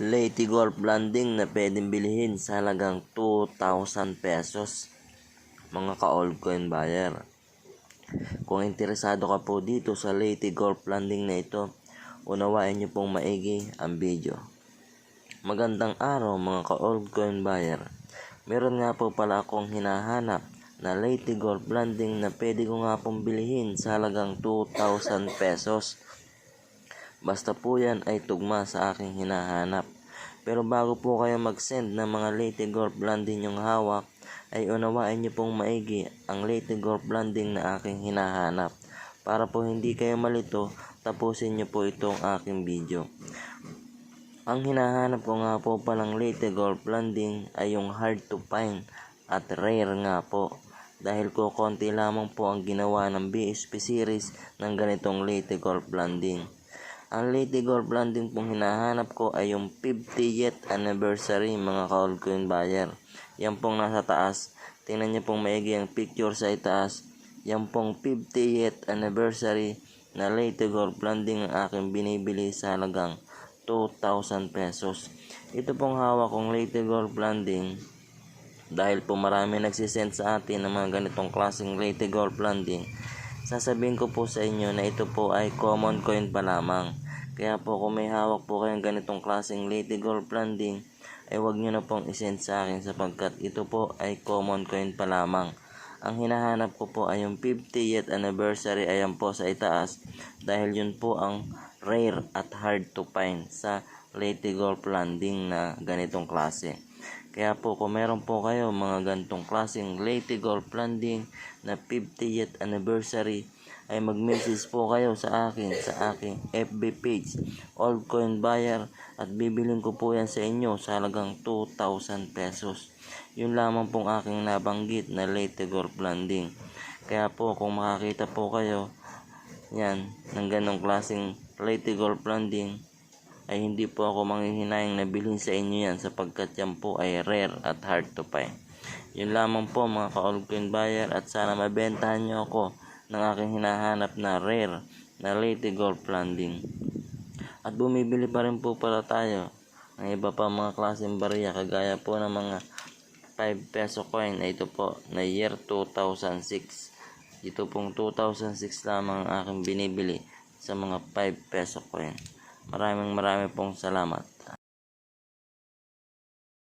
Lady Golf Blanding na pwedeng bilhin sa halagang 2,000 pesos mga ka-old coin buyer. Kung interesado ka po dito sa Lady Golf Blanding na ito, unawain niyo pong maigi ang video. Magandang araw mga ka-old coin buyer. Meron nga po pala akong hinahanap na Lady Golf Blanding na pwede ko nga pong bilhin sa halagang 2,000 pesos. Basta po yan ay tugma sa aking hinahanap. Pero bago po kayo mag-send ng mga Lady Golf Blanding yung hawak, ay unawain niyo pong maigi ang Lady Golf Blanding na aking hinahanap. Para po hindi kayo malito, tapusin niyo po itong aking video. Ang hinahanap ko nga po palang Lady Golf Blanding ay yung hard to find at rare nga po. Dahil ko konti lamang po ang ginawa ng BSP series ng ganitong Lady Golf Blanding. Ang Lady Golf Blanding pong hinahanap ko ay yung 50th anniversary mga ka-old coin buyer. Yan pong nasa taas. Tingnan niyo pong maigi ang picture sa itaas. Yan pong 50th anniversary na Lady Golf Blanding ang aking binibili sa halagang 2,000 pesos. Ito pong hawak kong Lady Golf Blanding dahil po marami nagsisend sa atin ng mga ganitong klaseng Lady Golf Blanding sasabihin ko po sa inyo na ito po ay common coin pa lamang. Kaya po kung may hawak po kayong ganitong klaseng Lady Gold Blanding, ay huwag nyo na pong isend sa akin sapagkat ito po ay common coin pa lamang. Ang hinahanap ko po ay yung 50th anniversary ayan po sa itaas dahil yun po ang rare at hard to find sa Lady Gold Blanding na ganitong klase. Kaya po kung meron po kayo mga ganitong klaseng Lady Golf Landing na 50th anniversary ay mag-message po kayo sa akin sa aking FB page Old Coin Buyer at bibilin ko po yan sa inyo sa halagang 2,000 pesos. Yun lamang pong aking nabanggit na Lady Golf Landing. Kaya po kung makakita po kayo yan ng ganong klaseng Lady Golf Landing ay hindi po ako manghihinayang na bilhin sa inyo yan sapagkat yan po ay rare at hard to find. Yun lamang po mga ka-all coin buyer at sana mabentahan nyo ako ng aking hinahanap na rare na Lady Golf Landing. At bumibili pa rin po pala tayo ng iba pa mga klaseng barya kagaya po ng mga 5 peso coin na ito po na year 2006. Ito pong 2006 lamang ang aking binibili sa mga 5 peso coin. Maraming maraming pong salamat.